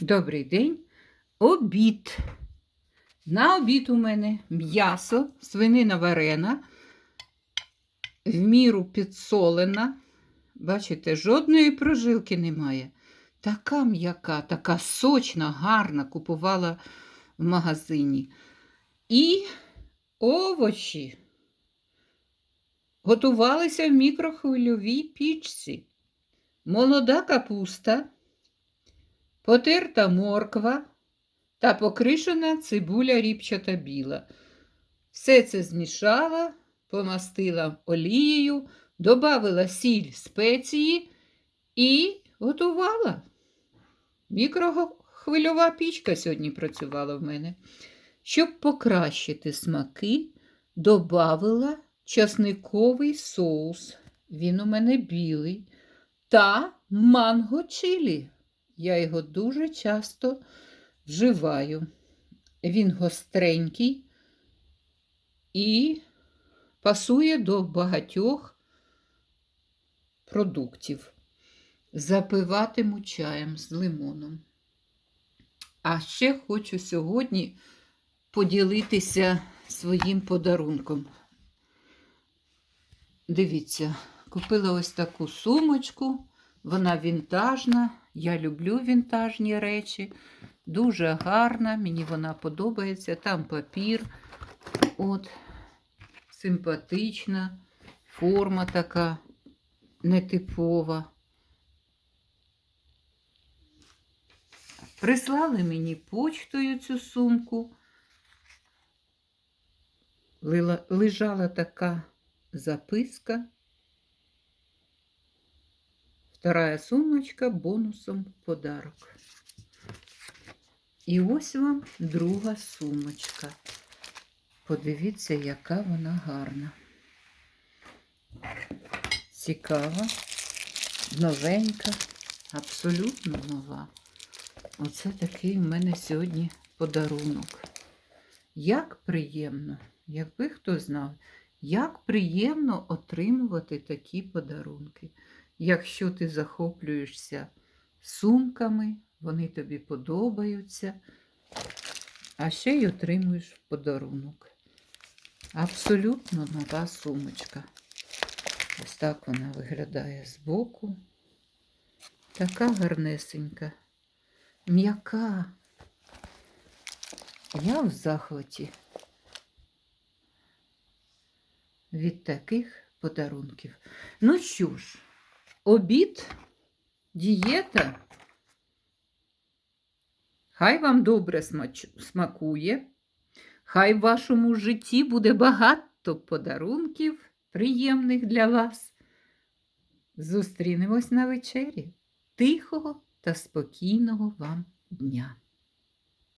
Добрий день. Обід. На обід у мене м'ясо, свинина варена, в міру підсолена. Бачите, жодної прожилки немає. Така м'яка, така сочна, гарна, купувала в магазині. І овочі готувалися в мікрохвильовій пічці. Молода капуста, потерта морква та покришена цибуля ріпчата біла. Все це змішала, помастила олією, додавила сіль спеції і готувала. Мікрохвильова пічка сьогодні працювала в мене. Щоб покращити смаки, додавила часниковий соус. Він у мене білий. Та манго чилі. Я його дуже часто вживаю. Він гостренький і пасує до багатьох продуктів. Запиватиму чаєм з лимоном. А ще хочу сьогодні поділитися своїм подарунком. Дивіться, купила ось таку сумочку, вона вінтажна. Я люблю вінтажні речі. Дуже гарна, мені вона подобається. Там папір, от, симпатична, форма така нетипова. Прислали мені почтою цю сумку. Лежала така записка. Вторая сумочка бонусом подарок. І ось вам друга сумочка. Подивіться, яка вона гарна. Цікава, новенька, абсолютно нова. Оце такий в мене сьогодні подарунок. Як приємно, якби хто знав, як приємно отримувати такі подарунки. Якщо ти захоплюєшся сумками, вони тобі подобаються, а ще й отримуєш в подарунок. Абсолютно нова сумочка. Ось так вона виглядає збоку. Така гарнесенька, м'яка. Я в захваті від таких подарунків. Ну що ж, обід, дієта. Хай вам добре смакує. Хай в вашому житті буде багато подарунків, приємних для вас. Зустрінемось на вечері. Тихого та спокійного вам дня.